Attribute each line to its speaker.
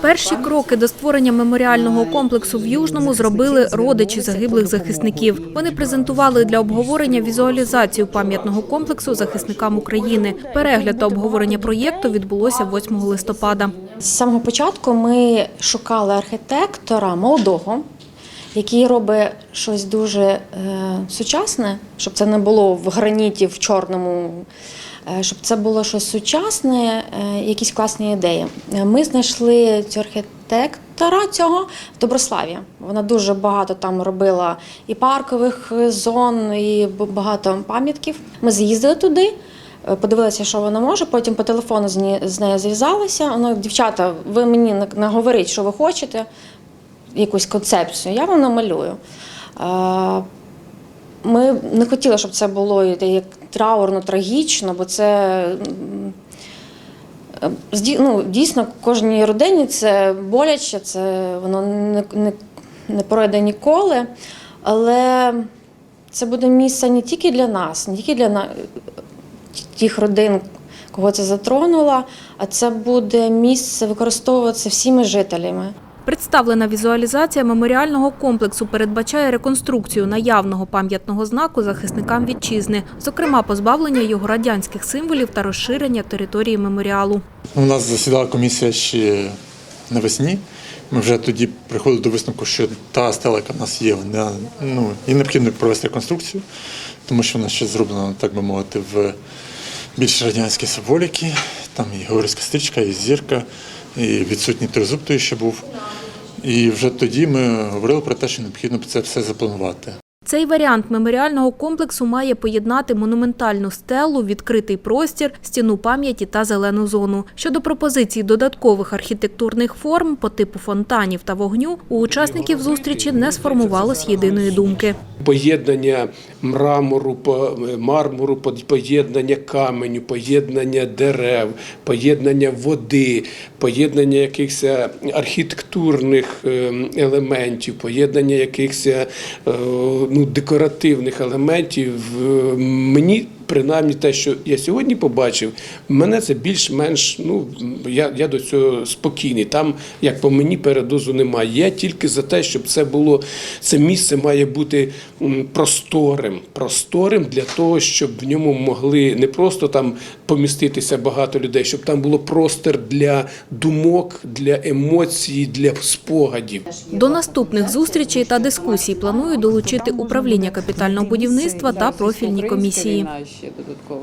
Speaker 1: Перші кроки до створення меморіального комплексу в Южному зробили родичі загиблих захисників. Вони презентували для обговорення візуалізацію пам'ятного комплексу захисникам України. Перегляд та обговорення проєкту відбулося 8 листопада.
Speaker 2: З самого початку ми шукали архітектора молодого, який робить щось дуже е, сучасне, щоб це не було в граніті в чорному, щоб це було щось сучасне, е, якісь класні ідеї. Е, Ми знайшли цю архітектора цього в Доброславі. Вона дуже багато там робила і паркових е, зон, і багато пам'ятків. Ми з'їздили туди. Е, Подивилася, що вона може. Потім по телефону з нею, з нею зв'язалася. Вона, дівчата, ви мені на- наговоріть, що ви хочете, якусь концепцію. Я вам намалюю. Е, Ми не хотіли, щоб це було як траурно, трагічно, бо це ну, дійсно кожній родині це боляче, це воно не, не, не пройде ніколи. Але це буде місце не тільки для нас, не тільки для на- тих родин, кого це затронуло, а це буде місце використовуватися всіми жителями.
Speaker 1: Представлена візуалізація меморіального комплексу передбачає реконструкцію наявного пам'ятного знаку захисникам вітчизни, зокрема позбавлення його радянських символів та розширення території меморіалу.
Speaker 3: У нас засідала комісія ще навесні. Ми вже тоді приходили до висновку, що та стела, яка в нас є, вона ну їй необхідно провести реконструкцію, тому що вона ще зроблена, так би мовити, в більш радянській символіки. Там і Георгійська стрічка, і зірка, і відсутній тризуб той ще був. І вже тоді ми говорили про те, що необхідно це все запланувати.
Speaker 1: Цей варіант меморіального комплексу має поєднати монументальну стелу, відкритий простір, стіну пам'яті та зелену зону. Щодо пропозицій додаткових архітектурних форм по типу фонтанів та вогню, у учасників зустрічі не сформувалось єдиної думки.
Speaker 4: Поєднання мрамору, мармуру, поєднання каменю, поєднання дерев, поєднання води, поєднання якихось архітектурних е, елементів, поєднання якихось е, ну, декоративних елементів. Е, Мені принаймні те, що я сьогодні побачив, мене це більш-менш. Ну я, я до цього спокійний. Там, як по мені, передозу немає. Я тільки за те, щоб це було це місце має бути просторим, просторим для того, щоб в ньому могли не просто там поміститися багато людей, щоб там було простір для думок, для емоцій, для спогадів.
Speaker 1: До наступних зустрічей та дискусій планують долучити управління капітального будівництва та профільні комісії.
Speaker 5: Ще додатково.